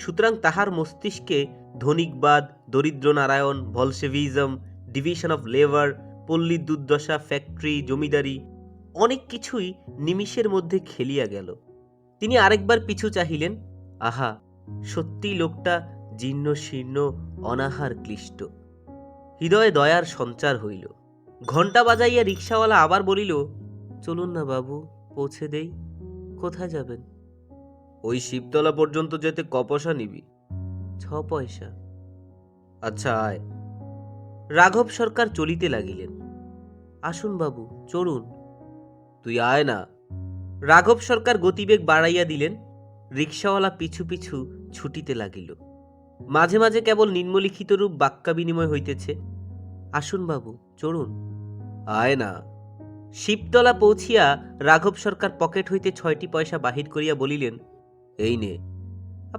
সুতরাং তাহার মস্তিষ্কে ধনিকবাদ দরিদ্র Narayan bolshevism, division of labour, পল্লী দুর্দশা, ফ্যাক্টরি, জমিদারি অনেক কিছুই নিমিষের মধ্যে খেলিয়া গেল। তিনি আরেকবার পিছু চাহিলেন, আহা সত্যিই লোকটা জীর্ণ শীর্ণ অনাহার ক্লিষ্ট। হৃদয়ে দয়ার সঞ্চার হইল। ঘণ্টা বাজাইয়া রিক্সাওয়ালা আবার বলিল, চলুন না বাবু, পৌঁছে দেই। কোথায় যাবেন? ওই শিবতলা পর্যন্ত যেতে ক পয়সা নিবি? ছ পয়সা। আচ্ছা আয়। রাঘব সরকার চলিতে লাগিলেন। আসুন বাবু চড়ুন তুই আয় না। রাঘব সরকার গতিবেগ বাড়াইয়া দিলেন রিক্সাওয়ালা পিছু পিছু ছুটিতে লাগিল। মাঝে মাঝে কেবল নিম্নলিখিত রূপ বাক্যা বিনিময় হইতেছে। আসুন বাবু চড়ুন আয় না। শিবতলা পৌঁছিয়া রাঘব সরকার পকেট হইতে ছয়টি পয়সা বাহির করিয়া বলিলেন এই নে।